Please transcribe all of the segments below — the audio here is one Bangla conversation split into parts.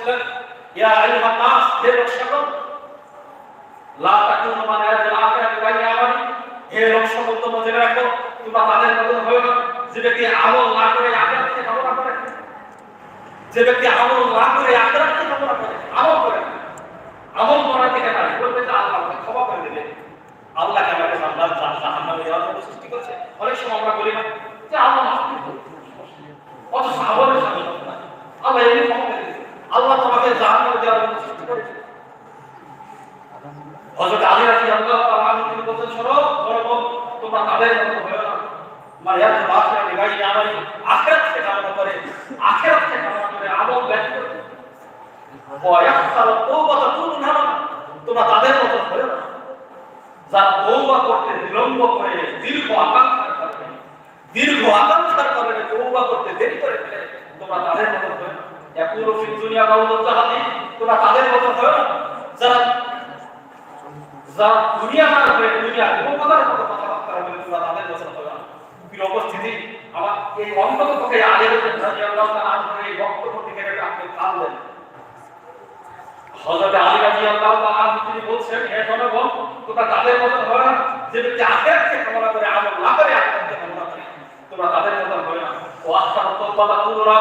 বলছিলেন, ইয়া আইয়ুহান নাস, হে লোক লা তাকুনু মান ইয়ারজুল আখিরাতি ওয়া ইয়ামানি, হে লোক তোমরা জেনে রাখো, তোমরা তাদের মতো হয়ো না। যে ব্যক্তি আমল না করে আখিরাতকে কামনা করে, যে ব্যক্তি আমল না করে আখিরাতকে কামনা করে, আমল করে আমল করার থেকে না বলবে? যে আল্লাহ আমাকে ক্ষমা করে দেবে। আল্লাহকে আমাকে জান্নাত জাহান্নামে দেওয়ার জন্য সৃষ্টি করেছে? অনেক সময় আমরা বলি না, যে আল্লাহ মাফ করে দেবে। অথচ আমলের সাথে আল্লাহ এমনি ক্ষমা করে দেবে আল্লাহ তোমাকে জাহান্নামে দেওয়ার জন্য সৃষ্টি করেছে হযরত আলী রাদিয়াল্লাহু তাআলা তিনি বলতেন শোনো শোনো তোমরা তাদের মতো হয়ো না। মারিয়াম বাদশাহ নিগাই আমারি আখিরাত থেকে কামনা করে আখিরাত থেকে কামনা করে আমল ব্যয় করে। ওয়ায়াখসার তওবাতা তুনহা তোমরা তাদের মতো হয়ো না। যারা তওবা করতে বিলম্ব করে, দীর্ঘ আকাঙ্ক্ষার কারণে, দীর্ঘ আকাঙ্ক্ষার কারণে তওবা করতে দেরি করে ফেলে, তোমরা তাদের মতো হয়ো না। ইয়াকুলু ফিদ দুনিয়া কাউলুন জাহাদি তোমরা তাদের মতো হয়ো না। যারা যারা দুনিয়া মার হয়ে দুনিয়া উপকার মতো কথাবার্তা বলে তোমরা তাদের মতো হয়ো না। প্রিয় উপস্থিতি, আমার এই অন্তত থেকে আলের তাআলা এই বক্তব্য থেকে আপনি কাঁদলেন হযরত আলী রাদিয়াল্লাহু তাআলা আনহু তিনি বলছেন, হে জনগণ, তোমরা তাদের মতো হয় না, যে ব্যক্তি আখিরাতকে কামনা করে, আমল না করে, আখিরাতকে কামনা করে। তোমরা তাদের মতো হয় না। ও আসার তওবা কুররা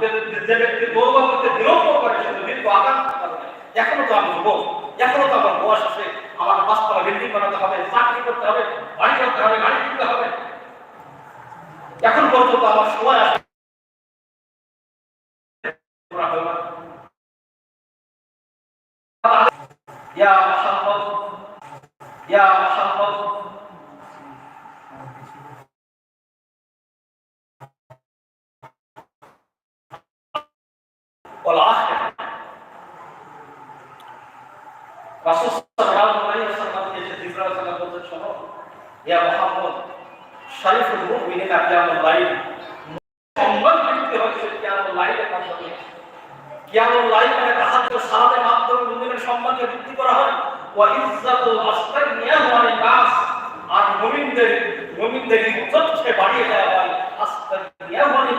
যে ব্যক্তি তওবা করতে বিলম্ব করে, সে দীর্ঘ আকাঙ্ক্ষা করে এখনও তো আমি যুবক, এখনও তো আমার বয়স আছে। আমার পাঁচতলা বিল্ডিং বানাতে হবে চাকরি করতে হবে বাড়ি করতে হবে গাড়ি কিনতে হবে এখন পর্যন্ত আমার সময় আছে তোমরা হয় না। يا محمد يا ইয়া মুহাম্মদ, শরীফুল মুমিনিনা কিয়ামুল লাইল। সম্মান ব্যক্তি হচ্ছে কিয়ামুল লাইলের মাধ্যমে কিয়ামুল লাইল মানে তাহাজ্জুদ সালাতের মাধ্যমে মুমিনের বৃদ্ধি করা হয়। ওয়া ইজ্জাতুল আস্তাগনিয়াহু আনিন নাস। আর মুমিনদের মুমিনদের ইজ্জতকে বাড়িয়ে দেওয়া হয়।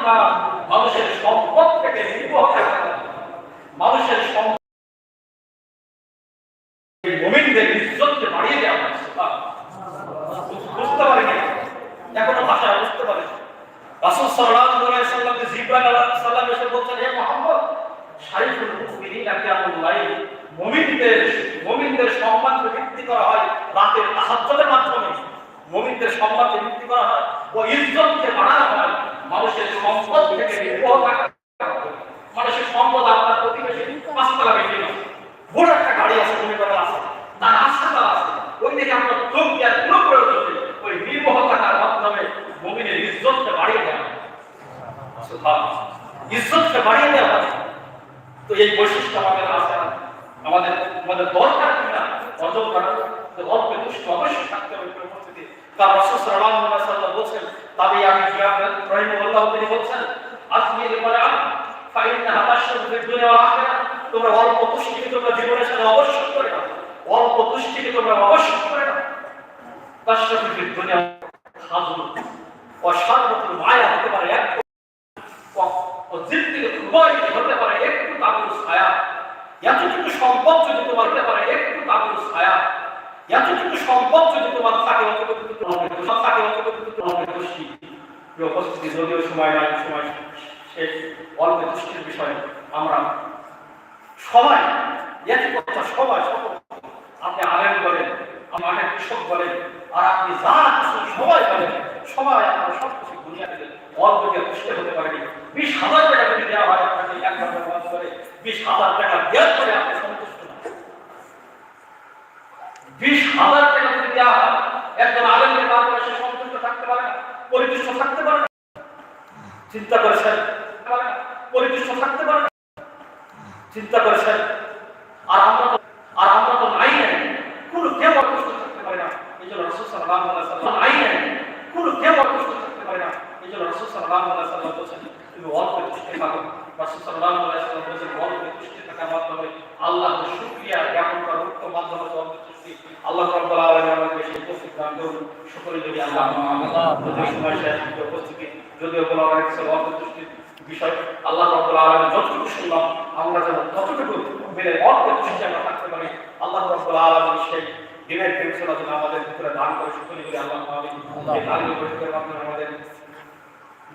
নাস। মানুষের সম্পদ থেকে নির্ভর থাকা হয়। মানুষের সম্পদ মুমিনদের ইজ্জতকে বাড়িয়ে দেওয়া হয় সুবহানাল্লাহ। বুঝতে পারিনি এখনও বুঝতে পারিনি রাসূল সাল্লাল্লাহু আলাইহি ওয়াসাল্লামকে জিবরাইল আলাইহিস সালাম এসে বলছেন, হে মুহাম্মদ, শারীফুল মুমিনিনা মুমিনদের মুমিনদের সম্মানকে করা হয় রাতের তাহাজ্জুদের মাধ্যমে। মুমিনদের সম্মানকে করা হয় ও ইজ্জতকে বাড়ানো হয়। মানুষের সম্পদ থেকে থাকা মানুষের সম্পদ আপনার প্রতিবেশী পাঁচতলা বড় একটা গাড়ি আছে, মনে আছে। তার হাসপাতাল আছে। ওই দিকে আপনার চোখ প্রয়োজন নেই ওই নির্ভর থাকার মাধ্যমে মুমিনের ইজ্জতকে বাড়িয়ে দেওয়া হয় সুবহানাল্লাহ। ইজ্জতকে বাড়িয়ে দেওয়া হয় তো এই বৈশিষ্ট্য আমাদের আছে। আমাদের আমাদের দরকার কিনা অর্জন করা অল্প দুষ্ট অবশ্যই থাকতে হবে কোনো পরিস্থিতি তার রাসূল ওয়াসাল্লাম বলছেন, তবে আমি জিয়াদ রাহিমাহুল্লাহ তিনি বলছেন আজমির বলে আম তোমরা অল্প তুষ্টি তোমরা জীবনের সাথে অবশ্যই করে না অল্প তুষ্টি তোমরা অবশ্যই করে না তাশরাফু ফিদ দুনিয়া, হাজুর। অসারবতুল মায়া হতে পারে এক ও উভয়টি হতে পারে একটু তাবুর ছায়া। এতটুকু সম্পদ যদি তোমার হতে পারে একটু তাবুর ছায়া। এতটুকু সম্পদ যদি তোমার থাকে অতটুকু তোমার থাকে অতটুকু তোমার খুশি উপস্থিতি, যদিও সময় নাই, সময় শেষ। অল্প দৃষ্টির বিষয়ে আমরা সবাই একই কথা সবাই সকল আপনি আলেম বলেন আমাকে কৃষক বলেন, আর আপনি যা সবাই বলেন, সবাই আপনারা সব কিছু থেকে অল্প দিয়ে খুশি হতে পারেনি বিশ হাজার টাকা যদি দেওয়া হয়, আপনাকে এক ঘণ্টা কাজ করে বিশ হাজার টাকা দেওয়ার পরে আপনি সন্তুষ্ট না। বিশ হাজার টাকা যদি দেওয়া হয়, একজন আলেমকে করে সে সন্তুষ্ট থাকতে পারে না, পরিতুষ্ট থাকতে পারে না। চিন্তা করেছেন পারে পরিতুষ্ট থাকতে পারে না। চিন্তা করেছেন আর আমরা তো নাই নাই কোন কেউ অসুস্থ থাকতে পারে না এই জন্য রসুল সাল্লাল্লাহু আলাইহি সাল্লাম নাই নাই কোন কেউ অসুস্থ থাকতে পারে না এই জন্য রসুল সাল্লাল্লাহু আলাইহি সাল্লাম বলেছেন তুমি অল্প তুষ্টি থাকো রসুল সাল্লাল্লাহু আলাইহি সাল্লাম বলেছেন অল্প তুষ্টি থাকার মাধ্যমে আল্লাহর শুকরিয়া জ্ঞাপন করার উত্তম মাধ্যম হচ্ছে তুষ্টি আল্লাহ রাব্বুল আলামিন আমাদের বেশি উপস্থিত দান করুন সকলে যদি আল্লাহ যদি সময় শেষ উপস্থিতি যদিও বলা হয়েছে তুষ্টির বিষয় আল্লাহ রাব্বুল আলামিন যতটুকু শুনলাম আমরা যেন কতটুকু মিলে অল্প চেষ্টা আমরা থাকতে পারি আল্লাহ রাব্বুল আলামিন সেই দিনের যেন আমাদের ভিতরে দান করে সকলে করে আল্লাহ আমিন এই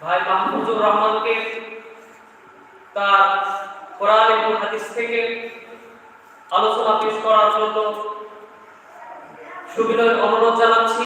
ভাই মাহফুজুর রহমানকে তার কোরআন এবং হাদিস থেকে আলোচনা পেশ করার জন্য সুবিনয় অনুরোধ